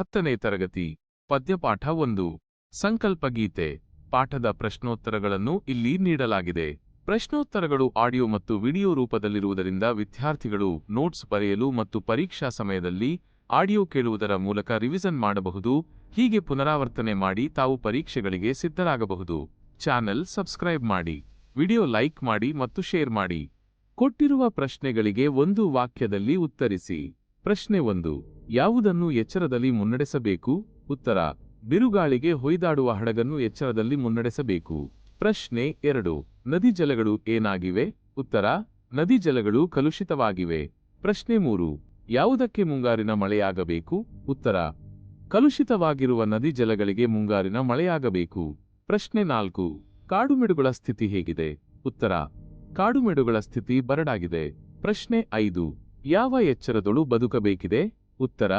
ಹತ್ತನೇ ತರಗತಿ, ಪದ್ಯಪಾಠ ಒಂದು. ಸಂಕಲ್ಪ ಗೀತೆ ಪಾಠದ ಪ್ರಶ್ನೋತ್ತರಗಳನ್ನು ಇಲ್ಲಿ ನೀಡಲಾಗಿದೆ. ಪ್ರಶ್ನೋತ್ತರಗಳು ಆಡಿಯೋ ಮತ್ತು ವಿಡಿಯೋ ರೂಪದಲ್ಲಿರುವುದರಿಂದ ವಿದ್ಯಾರ್ಥಿಗಳು ನೋಟ್ಸ್ ಬರೆಯಲು ಮತ್ತು ಪರೀಕ್ಷಾ ಸಮಯದಲ್ಲಿ ಆಡಿಯೋ ಕೇಳುವುದರ ಮೂಲಕ ರಿವಿಷನ್ ಮಾಡಬಹುದು, ಹೀಗೆ ಪುನರಾವರ್ತನೆ ಮಾಡಿ ತಾವು ಪರೀಕ್ಷೆಗಳಿಗೆ ಸಿದ್ಧರಾಗಬಹುದು. ಚಾನೆಲ್ ಸಬ್ಸ್ಕ್ರೈಬ್ ಮಾಡಿ, ವಿಡಿಯೋ ಲೈಕ್ ಮಾಡಿ ಮತ್ತು ಶೇರ್ ಮಾಡಿ. ಕೊಟ್ಟಿರುವ ಪ್ರಶ್ನೆಗಳಿಗೆ ಒಂದು ವಾಕ್ಯದಲ್ಲಿ ಉತ್ತರಿಸಿ. ಪ್ರಶ್ನೆ ಒಂದು. ಯಾವುದನ್ನು ಎಚ್ಚರದಲ್ಲಿ ಮುನ್ನಡೆಸಬೇಕು? ಉತ್ತರ, ಬಿರುಗಾಳಿಗೆ ಹೊಯ್ದಾಡುವ ಹಡಗನ್ನು ಎಚ್ಚರದಲ್ಲಿ ಮುನ್ನಡೆಸಬೇಕು. ಪ್ರಶ್ನೆ ಎರಡು, ನದಿ ಜಲಗಳು ಏನಾಗಿವೆ? ಉತ್ತರ, ನದಿ ಜಲಗಳು ಕಲುಷಿತವಾಗಿವೆ. ಪ್ರಶ್ನೆ ಮೂರು, ಯಾವುದಕ್ಕೆ ಮುಂಗಾರಿನ ಮಳೆಯಾಗಬೇಕು? ಉತ್ತರ, ಕಲುಷಿತವಾಗಿರುವ ನದಿ ಜಲಗಳಿಗೆ ಮುಂಗಾರಿನ ಮಳೆಯಾಗಬೇಕು. ಪ್ರಶ್ನೆ ನಾಲ್ಕು, ಕಾಡುಮೆಡುಗಳ ಸ್ಥಿತಿ ಹೇಗಿದೆ? ಉತ್ತರ, ಕಾಡುಮೆಡುಗಳ ಸ್ಥಿತಿ ಬರಡಾಗಿದೆ. ಪ್ರಶ್ನೆ ಐದು, ಯಾವ ಎಚ್ಚರದಳು ಬದುಕಬೇಕಿದೆ? ಉತ್ತರ,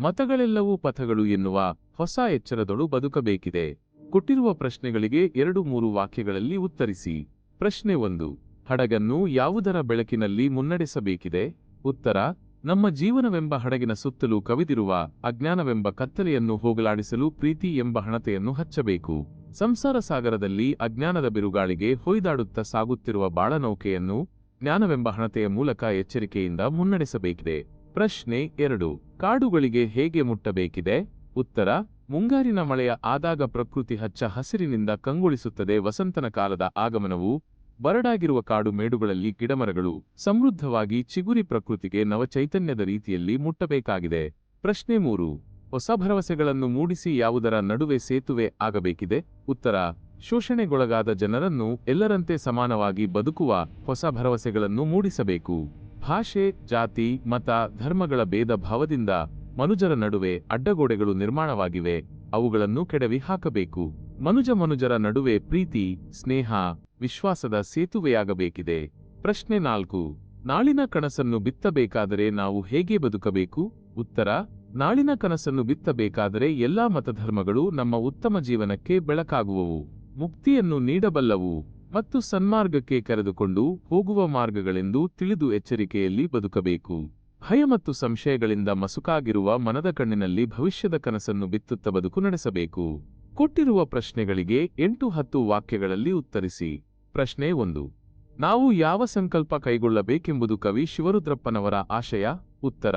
ಮತಗಳೆಲ್ಲವೂ ಪಥಗಳು ಎನ್ನುವ ಹೊಸ ಎಚ್ಚರದೊಳು ಬದುಕಬೇಕಿದೆ. ಕೊಟ್ಟಿರುವ ಪ್ರಶ್ನೆಗಳಿಗೆ ಎರಡು ಮೂರು ವಾಕ್ಯಗಳಲ್ಲಿ ಉತ್ತರಿಸಿ. ಪ್ರಶ್ನೆ ಒಂದು, ಹಡಗನ್ನು ಯಾವುದರ ಬೆಳಕಿನಲ್ಲಿ ಮುನ್ನಡೆಸಬೇಕಿದೆ? ಉತ್ತರ, ನಮ್ಮ ಜೀವನವೆಂಬ ಹಡಗಿನ ಸುತ್ತಲೂ ಕವಿದಿರುವ ಅಜ್ಞಾನವೆಂಬ ಕತ್ತಲೆಯನ್ನು ಹೋಗಲಾಡಿಸಲು ಪ್ರೀತಿ ಎಂಬ ಹಣತೆಯನ್ನು ಹಚ್ಚಬೇಕು. ಸಂಸಾರ ಸಾಗರದಲ್ಲಿ ಅಜ್ಞಾನದ ಬಿರುಗಾಳಿಗೆ ಹೊಯ್ದಾಡುತ್ತಾ ಸಾಗುತ್ತಿರುವ ಬಾಳನೌಕೆಯನ್ನು ಜ್ಞಾನವೆಂಬ ಹಣತೆಯ ಮೂಲಕ ಎಚ್ಚರಿಕೆಯಿಂದ ಮುನ್ನಡೆಸಬೇಕಿದೆ. ಪ್ರಶ್ನೆ ಎರಡು. ಕಾಡುಗಳಿಗೆ ಹೇಗೆ ಮುಟ್ಟಬೇಕಿದೆ? ಉತ್ತರ. ಮುಂಗಾರಿನ ಮಳೆಯ ಆದಾಗ ಪ್ರಕೃತಿ ಹಚ್ಚ ಹಸಿರಿನಿಂದ ಕಂಗೊಳಿಸುತ್ತದೆ ವಸಂತನ ಕಾಲದ ಆಗಮನವು. ಬರಡಾಗಿರುವ ಕಾಡು ಮೇಡುಗಳಲ್ಲಿ ಗಿಡಮರಗಳು ಸಮೃದ್ಧವಾಗಿ ಚಿಗುರಿ ಪ್ರಕೃತಿಗೆ ನವಚೈತನ್ಯದ ರೀತಿಯಲ್ಲಿ ಮುಟ್ಟಬೇಕಾಗಿದೆ. ಪ್ರಶ್ನೆ ಮೂರು. ಹೊಸ ಭರವಸೆಗಳನ್ನು ಮೂಡಿಸಿ ಯಾವುದರ ನಡುವೆ ಸೇತುವೆ ಆಗಬೇಕಿದೆ? ಉತ್ತರ. ಶೋಷಣೆಗೊಳಗಾದ ಜನರನ್ನು ಎಲ್ಲರಂತೆ ಸಮಾನವಾಗಿ ಬದುಕುವ ಹೊಸ ಭರವಸೆಗಳನ್ನು ಮೂಡಿಸಬೇಕು. ಭಾಷೆ, ಜಾತಿ, ಮತ, ಧರ್ಮಗಳ ಭೇದ ಭಾವದಿಂದ ಮನುಜರ ನಡುವೆ ಅಡ್ಡಗೋಡೆಗಳು ನಿರ್ಮಾಣವಾಗಿವೆ. ಅವುಗಳನ್ನು ಕೆಡವಿ ಹಾಕಬೇಕು. ಮನುಜ ಮನುಜರ ನಡುವೆ ಪ್ರೀತಿ, ಸ್ನೇಹ, ವಿಶ್ವಾಸದ ಸೇತುವೆಯಾಗಬೇಕಿದೆ. ಪ್ರಶ್ನೆ ನಾಲ್ಕು. ನಾಳಿನ ಕನಸನ್ನು ಬಿತ್ತಬೇಕಾದರೆ ನಾವು ಹೇಗೆ ಬದುಕಬೇಕು? ಉತ್ತರ. ನಾಳಿನ ಕನಸನ್ನು ಬಿತ್ತಬೇಕಾದರೆ ಎಲ್ಲಾ ಮತಧರ್ಮಗಳು ನಮ್ಮ ಉತ್ತಮ ಜೀವನಕ್ಕೆ ಬೆಳಕಾಗುವವು. ಮುಕ್ತಿಯನ್ನು ನೀಡಬಲ್ಲವು. ಮತ್ತು ಸನ್ಮಾರ್ಗಕ್ಕೆ ಕರೆದುಕೊಂಡು ಹೋಗುವ ಮಾರ್ಗಗಳೆಂದು ತಿಳಿದು ಎಚ್ಚರಿಕೆಯಲ್ಲಿ ಬದುಕಬೇಕು. ಭಯ ಮತ್ತು ಸಂಶಯಗಳಿಂದ ಮಸುಕಾಗಿರುವ ಮನದ ಕಣ್ಣಿನಲ್ಲಿ ಭವಿಷ್ಯದ ಕನಸನ್ನು ಬಿತ್ತುತ್ತ ಬದುಕು ನಡೆಸಬೇಕು. ಕೊಟ್ಟಿರುವ ಪ್ರಶ್ನೆಗಳಿಗೆ ಎಂಟು ಹತ್ತು ವಾಕ್ಯಗಳಲ್ಲಿ ಉತ್ತರಿಸಿ. ಪ್ರಶ್ನೆ ಒಂದು. ನಾವು ಯಾವ ಸಂಕಲ್ಪ ಕೈಗೊಳ್ಳಬೇಕೆಂಬುದು ಕವಿ ಶಿವರುದ್ರಪ್ಪನವರ ಆಶಯ? ಉತ್ತರ.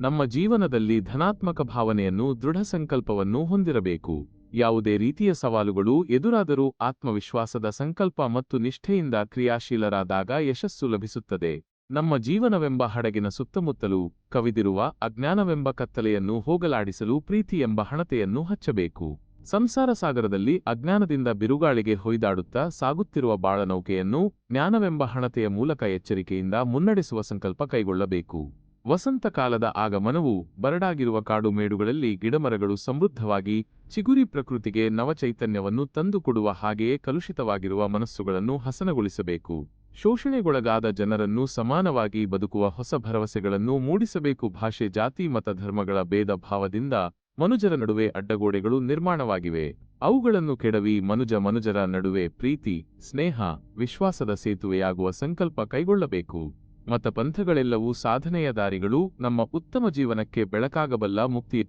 ನಮ್ಮ ಜೀವನದಲ್ಲಿ ಧನಾತ್ಮಕ ಭಾವನೆಯನ್ನು ದೃಢ ಸಂಕಲ್ಪವನ್ನು ಹೊಂದಿರಬೇಕು. ಯಾವುದೇ ರೀತಿಯ ಸವಾಲುಗಳು ಎದುರಾದರೂ ಆತ್ಮವಿಶ್ವಾಸದ ಸಂಕಲ್ಪ ಮತ್ತು ನಿಷ್ಠೆಯಿಂದ ಕ್ರಿಯಾಶೀಲರಾದಾಗ ಯಶಸ್ಸು ಲಭಿಸುತ್ತದೆ. ನಮ್ಮ ಜೀವನವೆಂಬ ಹಡಗಿನ ಸುತ್ತಮುತ್ತಲೂ ಕವಿದಿರುವ ಅಜ್ಞಾನವೆಂಬ ಕತ್ತಲೆಯನ್ನು ಹೋಗಲಾಡಿಸಲು ಪ್ರೀತಿ ಎಂಬ ಹಣತೆಯನ್ನು ಹಚ್ಚಬೇಕು. ಸಂಸಾರ ಸಾಗರದಲ್ಲಿ ಅಜ್ಞಾನದಿಂದ ಬಿರುಗಾಳಿಗೆ ಹೊಯ್ದಾಡುತ್ತಾ ಸಾಗುತ್ತಿರುವ ಬಾಳನೌಕೆಯನ್ನು ಜ್ಞಾನವೆಂಬ ಹಣತೆಯ ಮೂಲಕ ಎಚ್ಚರಿಕೆಯಿಂದ ಮುನ್ನಡೆಸುವ ಸಂಕಲ್ಪ ಕೈಗೊಳ್ಳಬೇಕು. ವಸಂತ ಕಾಲದ ಆಗಮನವು ಬರಡಾಗಿರುವ ಕಾಡು ಮೇಡುಗಳಲ್ಲಿ ಗಿಡಮರಗಳು ಸಮೃದ್ಧವಾಗಿ ಚಿಗುರಿ ಪ್ರಕೃತಿಗೆ ನವಚೈತನ್ಯವನ್ನು ತಂದುಕೊಡುವ ಹಾಗೆಯೇ ಕಲುಷಿತವಾಗಿರುವ ಮನಸ್ಸುಗಳನ್ನು ಹಸನಗೊಳಿಸಬೇಕು. ಶೋಷಣೆಗೊಳಗಾದ ಜನರನ್ನು ಸಮಾನವಾಗಿ ಬದುಕುವ ಹೊಸ ಭರವಸೆಗಳನ್ನು ಮೂಡಿಸಬೇಕು. ಭಾಷೆ, ಜಾತಿ, ಮತ, ಧರ್ಮಗಳ ಭೇದ ಭಾವದಿಂದ ಮನುಜರ ನಡುವೆ ಅಡ್ಡಗೋಡೆಗಳು ನಿರ್ಮಾಣವಾಗಿವೆ. ಅವುಗಳನ್ನು ಕೆಡವಿ ಮನುಜ ಮನುಜರ ನಡುವೆ ಪ್ರೀತಿ, ಸ್ನೇಹ, ವಿಶ್ವಾಸದ ಸೇತುವೆಯಾಗುವ ಸಂಕಲ್ಪ ಕೈಗೊಳ್ಳಬೇಕು. ಮತಪಂಥಗಳೆಲ್ಲವೂ ಸಾಧನೆಯ ದಾರಿಗಳು ನಮ್ಮ ಉತ್ತಮ ಜೀವನಕ್ಕೆ ಬೆಳಕಾಗಬಲ್ಲ ಮುಕ್ತಿ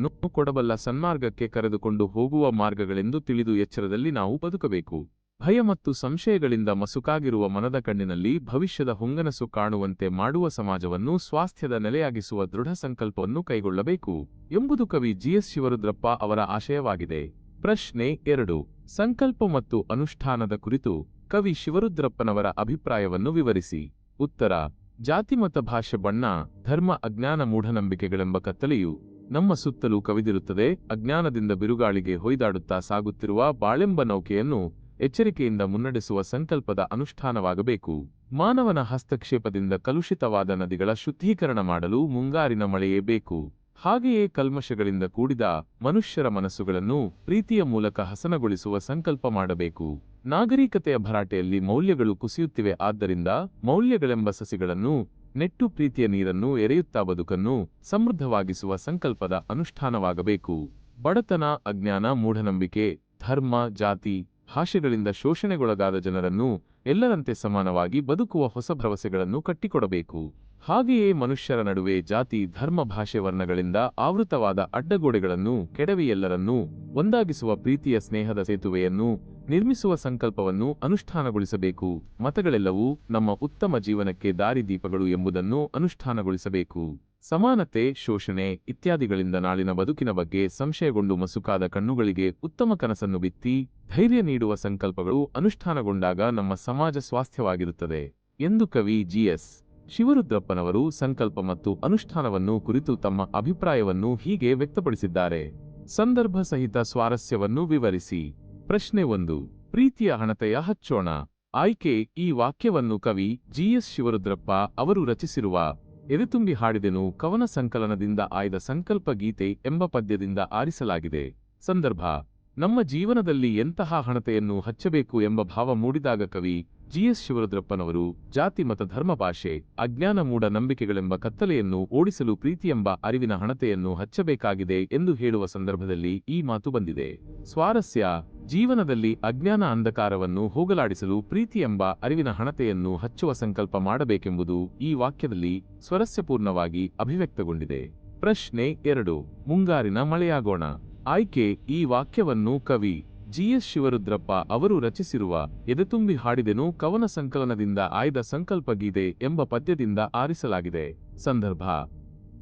ನುಪ್ಪು ಕೊಡಬಲ್ಲ ಸನ್ಮಾರ್ಗಕ್ಕೆ ಕರೆದುಕೊಂಡು ಹೋಗುವ ಮಾರ್ಗಗಳೆಂದು ತಿಳಿದು ಎಚ್ಚರದಲ್ಲಿ ನಾವು ಬದುಕಬೇಕು. ಭಯ ಮತ್ತು ಸಂಶಯಗಳಿಂದ ಮಸುಕಾಗಿರುವ ಮನದ ಕಣ್ಣಿನಲ್ಲಿ ಭವಿಷ್ಯದ ಹೊಂಗನಸು ಕಾಣುವಂತೆ ಮಾಡುವ ಸಮಾಜವನ್ನು ಸ್ವಾಸ್ಥ್ಯದ ನೆಲೆಯಾಗಿಸುವ ದೃಢ ಸಂಕಲ್ಪವನ್ನು ಕೈಗೊಳ್ಳಬೇಕು. ಎಂಬುದು ಕವಿ ಜಿಎಸ್ ಶಿವರುದ್ರಪ್ಪ ಅವರ ಆಶಯವಾಗಿದೆ. ಪ್ರಶ್ನೆ ಎರಡು. ಸಂಕಲ್ಪ ಮತ್ತು ಅನುಷ್ಠಾನದ ಕುರಿತು ಕವಿ ಶಿವರುದ್ರಪ್ಪನವರ ಅಭಿಪ್ರಾಯವನ್ನು ವಿವರಿಸಿ. ಉತ್ತರ ಜಾತಿಮತ ಭಾಷೆ ಬಣ್ಣ, ಧರ್ಮ ಅಜ್ಞಾನ ಮೂಢನಂಬಿಕೆಗಳೆಂಬ ಕತ್ತಲೆಯು ನಮ್ಮ ಸುತ್ತಲೂ ಕವಿದಿರುತ್ತದೆ. ಅಜ್ಞಾನದಿಂದ ಬಿರುಗಾಳಿಗೆ ಹೊಯ್ದಾಡುತ್ತಾ ಸಾಗುತ್ತಿರುವ ಬಾಳೆಂಬ ನೌಕೆಯನ್ನು ಎಚ್ಚರಿಕೆಯಿಂದ ಮುನ್ನಡೆಸುವ ಸಂಕಲ್ಪದ ಅನುಷ್ಠಾನವಾಗಬೇಕು. ಮಾನವನ ಹಸ್ತಕ್ಷೇಪದಿಂದ ಕಲುಷಿತವಾದ ನದಿಗಳ ಶುದ್ಧೀಕರಣ ಮಾಡಲು ಮುಂಗಾರಿನ ಮಳೆಯೇ ಬೇಕು. ಹಾಗೆಯೇ ಕಲ್ಮಶಗಳಿಂದ ಕೂಡಿದ ಮನುಷ್ಯರ ಮನಸ್ಸುಗಳನ್ನು ಪ್ರೀತಿಯ ಮೂಲಕ ಹಸನಗೊಳಿಸುವ ಸಂಕಲ್ಪ ಮಾಡಬೇಕು. ನಾಗರಿಕತೆಯ ಭರಾಟೆಯಲ್ಲಿ ಮೌಲ್ಯಗಳು ಕುಸಿಯುತ್ತಿವೆ, ಆದ್ದರಿಂದ ಮೌಲ್ಯಗಳೆಂಬ ಸಸಿಗಳನ್ನು, ನೆಟ್ಟು ಪ್ರೀತಿಯ ನೀರನ್ನು ಎರೆಯುತ್ತಾ ಬದುಕನ್ನು ಸಮೃದ್ಧವಾಗಿಸುವ ಸಂಕಲ್ಪದ ಅನುಷ್ಠಾನವಾಗಬೇಕು. ಬಡತನ, ಅಜ್ಞಾನ, ಮೂಢನಂಬಿಕೆ, ಧರ್ಮ, ಜಾತಿ, ಭಾಷೆಗಳಿಂದ ಶೋಷಣೆಗೊಳಗಾದ ಜನರನ್ನು ಎಲ್ಲರಂತೆ ಸಮಾನವಾಗಿ ಬದುಕುವ ಹೊಸ ಭರವಸೆಗಳನ್ನು ಕಟ್ಟಿಕೊಡಬೇಕು. ಹಾಗೆಯೇ ಮನುಷ್ಯರ ನಡುವೆ ಜಾತಿ, ಧರ್ಮ, ಭಾಷೆ ವರ್ಣಗಳಿಂದ ಆವೃತವಾದ ಅಡ್ಡಗೋಡೆಗಳನ್ನು ಕೆಡವಿ ಎಲ್ಲರನ್ನೂ ಒಂದಾಗಿಸುವ ಪ್ರೀತಿಯ ಸ್ನೇಹದ ಸೇತುವೆಯನ್ನು ನಿರ್ಮಿಸುವ ಸಂಕಲ್ಪವನ್ನು ಅನುಷ್ಠಾನಗೊಳಿಸಬೇಕು. ಮತಗಳೆಲ್ಲವೂ ನಮ್ಮ ಉತ್ತಮ ಜೀವನಕ್ಕೆ ದಾರಿದೀಪಗಳು ಎಂಬುದನ್ನು ಅನುಷ್ಠಾನಗೊಳಿಸಬೇಕು. ಸಮಾನತೆ, ಶೋಷಣೆ ಇತ್ಯಾದಿಗಳಿಂದ ನಾಳಿನ ಬದುಕಿನ ಬಗ್ಗೆ ಸಂಶಯಗೊಂಡು ಮಸುಕಾದ ಕಣ್ಣುಗಳಿಗೆ ಉತ್ತಮ ಕನಸನ್ನು ಬಿತ್ತಿ ಧೈರ್ಯ ನೀಡುವ ಸಂಕಲ್ಪಗಳು ಅನುಷ್ಠಾನಗೊಂಡಾಗ ನಮ್ಮ ಸಮಾಜ ಸ್ವಾಸ್ಥ್ಯವಾಗಿರುತ್ತದೆ. ಎಂದು ಕವಿ ಜಿಎಸ್ ಶಿವರುದ್ರಪ್ಪನವರು ಸಂಕಲ್ಪ ಮತ್ತು ಅನುಷ್ಠಾನವನ್ನು ಕುರಿತು ತಮ್ಮ ಅಭಿಪ್ರಾಯವನ್ನು ಹೀಗೆ ವ್ಯಕ್ತಪಡಿಸಿದ್ದಾರೆ. ಸಂದರ್ಭ ಸಹಿತ ಸ್ವಾರಸ್ಯವನ್ನು ವಿವರಿಸಿ. ಪ್ರಶ್ನೆ ಒಂದು. ಪ್ರೀತಿಯ ಹಣತೆಯ ಹಚ್ಚೋಣ. ಆಯ್ಕೆ ಈ ವಾಕ್ಯವನ್ನು ಕವಿ ಜಿಎಸ್ ಶಿವರುದ್ರಪ್ಪ ಅವರು ರಚಿಸಿರುವ ಎದೆತುಂಬಿ ಹಾಡಿದೆನು ಕವನ ಸಂಕಲನದಿಂದ ಆಯ್ದ ಸಂಕಲ್ಪ ಗೀತೆ ಎಂಬ ಪದ್ಯದಿಂದ ಆರಿಸಲಾಗಿದೆ. ಸಂದರ್ಭ. ನಮ್ಮ ಜೀವನದಲ್ಲಿ ಎಂತಹ ಹಣತೆಯನ್ನು ಹಚ್ಚಬೇಕು ಎಂಬ ಭಾವ ಮೂಡಿದಾಗ ಕವಿ ಜಿಎಸ್ ಶಿವರುದ್ರಪ್ಪನವರು ಜಾತಿ ಮತ ಧರ್ಮ ಭಾಷೆ, ಅಜ್ಞಾನ ಮೂಡ ನಂಬಿಕೆಗಳೆಂಬ ಕತ್ತಲೆಯನ್ನು ಓಡಿಸಲು ಪ್ರೀತಿಯೆಂಬ ಅರಿವಿನ ಹಣತೆಯನ್ನು ಹಚ್ಚಬೇಕಾಗಿದೆ ಎಂದು ಹೇಳುವ ಸಂದರ್ಭದಲ್ಲಿ ಈ ಮಾತು ಬಂದಿದೆ. ಸ್ವಾರಸ್ಯ, ಜೀವನದಲ್ಲಿ ಅಜ್ಞಾನ ಅಂಧಕಾರವನ್ನು ಹೋಗಲಾಡಿಸಲು ಪ್ರೀತಿಯೆಂಬ ಅರಿವಿನ ಹಣತೆಯನ್ನು ಹಚ್ಚುವ ಸಂಕಲ್ಪ ಮಾಡಬೇಕೆಂಬುದು ಈ ವಾಕ್ಯದಲ್ಲಿ ಸ್ವರಸ್ಯಪೂರ್ಣವಾಗಿ ಅಭಿವ್ಯಕ್ತಗೊಂಡಿದೆ. ಪ್ರಶ್ನೆ ಎರಡು, ಮುಂಗಾರಿನ ಮಳೆಯಾಗೋಣ. ಆಯ್ಕೆ, ಈ ವಾಕ್ಯವನ್ನು ಕವಿ ಜಿಎಸ್ ಶಿವರುದ್ರಪ್ಪ ಅವರು ರಚಿಸಿರುವ ಎದೆತುಂಬಿ ಹಾಡಿದೆನು ಕವನ ಸಂಕಲನದಿಂದ ಆಯ್ದ ಸಂಕಲ್ಪ ಗೀತೆ ಎಂಬ ಪದ್ಯದಿಂದ ಆರಿಸಲಾಗಿದೆ. ಸಂದರ್ಭ.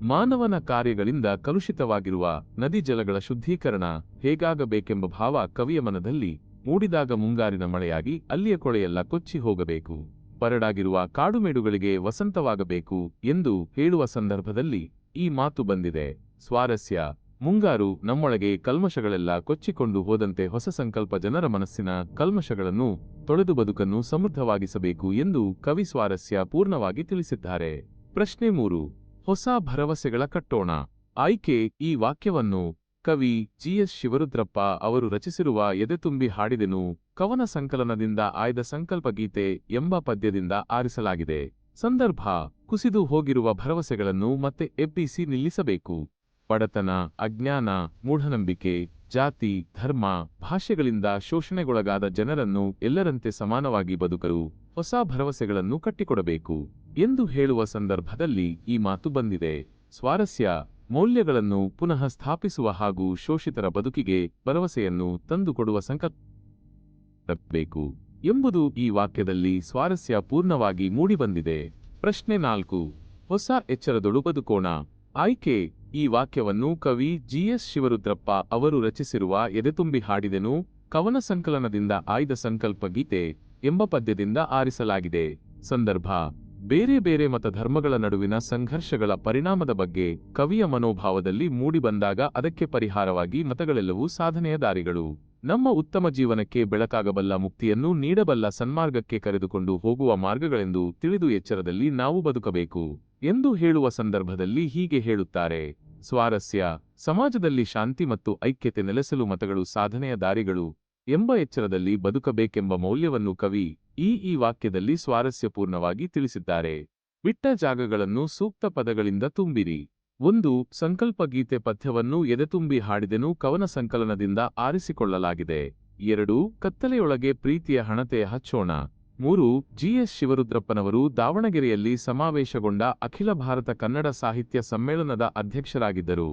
ಮಾನವನ ಕಾರ್ಯಗಳಿಂದ ಕಲುಷಿತವಾಗಿರುವ ನದಿ ಜಲಗಳ ಶುದ್ಧೀಕರಣ ಹೇಗಾಗಬೇಕೆಂಬ ಭಾವ ಕವಿಯ ಮನದಲ್ಲಿ ಮೂಡಿದಾಗ ಮುಂಗಾರಿನ ಮಳೆಯಾಗಿ ಅಲ್ಲಿಯ ಕೊಳೆಯೆಲ್ಲ ಕೊಚ್ಚಿ ಹೋಗಬೇಕು. ಪರಡಾಗಿರುವ ಕಾಡುಮೇಡುಗಳಿಗೆ ವಸಂತವಾಗಬೇಕು ಎಂದು ಹೇಳುವ ಸಂದರ್ಭದಲ್ಲಿ ಈ ಮಾತು ಬಂದಿದೆ. ಸ್ವಾರಸ್ಯ. ಮುಂಗಾರು ನಮ್ಮೊಳಗೆ ಕಲ್ಮಶಗಳೆಲ್ಲ ಕೊಚ್ಚಿಕೊಂಡು ಹೋದಂತೆ ಹೊಸ ಸಂಕಲ್ಪ ಜನರ ಮನಸ್ಸಿನ ಕಲ್ಮಶಗಳನ್ನು ತೊಳೆದು ಬದುಕನ್ನು ಸಮೃದ್ಧವಾಗಿಸಬೇಕು ಎಂದು ಕವಿ ಸ್ವಾರಸ್ಯ ಪೂರ್ಣವಾಗಿ ತಿಳಿಸಿದ್ದಾರೆ. ಪ್ರಶ್ನೆ ಮೂರು, ಹೊಸ ಭರವಸೆಗಳ ಕಟ್ಟೋಣ. ಆಯ್ಕೆ ಈ ವಾಕ್ಯವನ್ನು ಕವಿ ಜಿಎಸ್ ಶಿವರುದ್ರಪ್ಪ ಅವರು ರಚಿಸಿರುವ ಎದೆತುಂಬಿ ಹಾಡಿದೆನು ಕವನ ಸಂಕಲನದಿಂದ ಆಯ್ದ ಸಂಕಲ್ಪ ಗೀತೆ ಎಂಬ ಪದ್ಯದಿಂದ ಆರಿಸಲಾಗಿದೆ. ಸಂದರ್ಭ, ಕುಸಿದು ಹೋಗಿರುವ ಭರವಸೆಗಳನ್ನು ಮತ್ತೆ ಎಬ್ಬಿಸಿ ನಿಲ್ಲಿಸಬೇಕು. ಬಡತನ, ಅಜ್ಞಾನ, ಮೂಢನಂಬಿಕೆ, ಜಾತಿ, ಧರ್ಮ, ಭಾಷೆಗಳಿಂದ ಶೋಷಣೆಗೊಳಗಾದ ಜನರನ್ನು ಎಲ್ಲರಂತೆ ಸಮಾನವಾಗಿ ಬದುಕಲು ಹೊಸ ಭರವಸೆಗಳನ್ನು ಕಟ್ಟಿಕೊಡಬೇಕು ಎಂದು ಹೇಳುವ ಸಂದರ್ಭದಲ್ಲಿ ಈ ಮಾತು ಬಂದಿದೆ. ಸ್ವಾರಸ್ಯ, ಮೌಲ್ಯಗಳನ್ನು ಪುನಃ ಸ್ಥಾಪಿಸುವ ಹಾಗೂ ಶೋಷಿತರ ಬದುಕಿಗೆ ಭರವಸೆಯನ್ನು ತಂದುಕೊಡುವ ಸಂಕಲ್ಪಬೇಕು ಎಂಬುದು ಈ ವಾಕ್ಯದಲ್ಲಿ ಸ್ವಾರಸ್ಯ ಪೂರ್ಣವಾಗಿ ಮೂಡಿಬಂದಿದೆ. ಪ್ರಶ್ನೆ ನಾಲ್ಕು, ಹೊಸ ಎಚ್ಚರದೊಳು ಬದುಕೋಣ. ಆಯ್ಕೆ ಈ ವಾಕ್ಯವನ್ನು ಕವಿ ಜಿಎಸ್ ಶಿವರುದ್ರಪ್ಪ ಅವರು ರಚಿಸಿರುವ ಎದೆತುಂಬಿ ಹಾಡಿದೆನು ಕವನ ಸಂಕಲನದಿಂದ ಆಯ್ದ ಸಂಕಲ್ಪ ಗೀತೆ ಎಂಬ ಪದ್ಯದಿಂದ ಆರಿಸಲಾಗಿದೆ. ಸಂದರ್ಭ. ಬೇರೆ ಬೇರೆ ಮತಧರ್ಮಗಳ ನಡುವಿನ ಸಂಘರ್ಷಗಳ ಪರಿಣಾಮದ ಬಗ್ಗೆ ಕವಿಯ ಮನೋಭಾವದಲ್ಲಿ ಮೂಡಿಬಂದಾಗ ಅದಕ್ಕೆ ಪರಿಹಾರವಾಗಿ ಮತಗಳೆಲ್ಲವೂ ಸಾಧನೆಯ ದಾರಿಗಳು. ನಮ್ಮ ಉತ್ತಮ ಜೀವನಕ್ಕೆ ಬೆಳಕಾಗಬಲ್ಲ ಮುಕ್ತಿಯನ್ನು ನೀಡಬಲ್ಲ ಸನ್ಮಾರ್ಗಕ್ಕೆ ಕರೆದುಕೊಂಡು ಹೋಗುವ ಮಾರ್ಗಗಳೆಂದು ತಿಳಿದು ಎಚ್ಚರದಲ್ಲಿ ನಾವು ಬದುಕಬೇಕು. ಎಂದು ಹೇಳುವ ಸಂದರ್ಭದಲ್ಲಿ ಹೀಗೆ ಹೇಳುತ್ತಾರೆ. ಸ್ವಾರಸ್ಯ, ಸಮಾಜದಲ್ಲಿ ಶಾಂತಿ ಮತ್ತು ಐಕ್ಯತೆ ನೆಲೆಸಲು ಮತಗಳು ಸಾಧನೆಯ ದಾರಿಗಳು ಎಂಬ ಎಚ್ಚರದಲ್ಲಿ ಬದುಕಬೇಕೆಂಬ ಮೌಲ್ಯವನ್ನು ಕವಿ ಈ ಈ ವಾಕ್ಯದಲ್ಲಿ ಸ್ವಾರಸ್ಯಪೂರ್ಣವಾಗಿ ತಿಳಿಸಿದ್ದಾರೆ. ಬಿಟ್ಟ ಜಾಗಗಳನ್ನು ಸೂಕ್ತ ಪದಗಳಿಂದ ತುಂಬಿರಿ. ಒಂದು ಸಂಕಲ್ಪ ಗೀತೆ ಪಥ್ಯವನ್ನು ಎದೆತುಂಬಿ ಹಾಡಿದೆನು ಕವನ ಸಂಕಲನದಿಂದ ಆರಿಸಿಕೊಳ್ಳಲಾಗಿದೆ. ಎರಡು ಕತ್ತಲೆಯೊಳಗೆ ಪ್ರೀತಿಯ ಹಣತೆ ಹಚ್ಚೋಣ. ಮೂರು ಜಿಎಸ್ ಶಿವರುದ್ರಪ್ಪನವರು ದಾವಣಗೆರೆಯಲ್ಲಿ ಸಮಾವೇಶಗೊಂಡ ಅಖಿಲ ಭಾರತ ಕನ್ನಡ ಸಾಹಿತ್ಯ ಸಮ್ಮೇಳನದ ಅಧ್ಯಕ್ಷರಾಗಿದ್ದರು.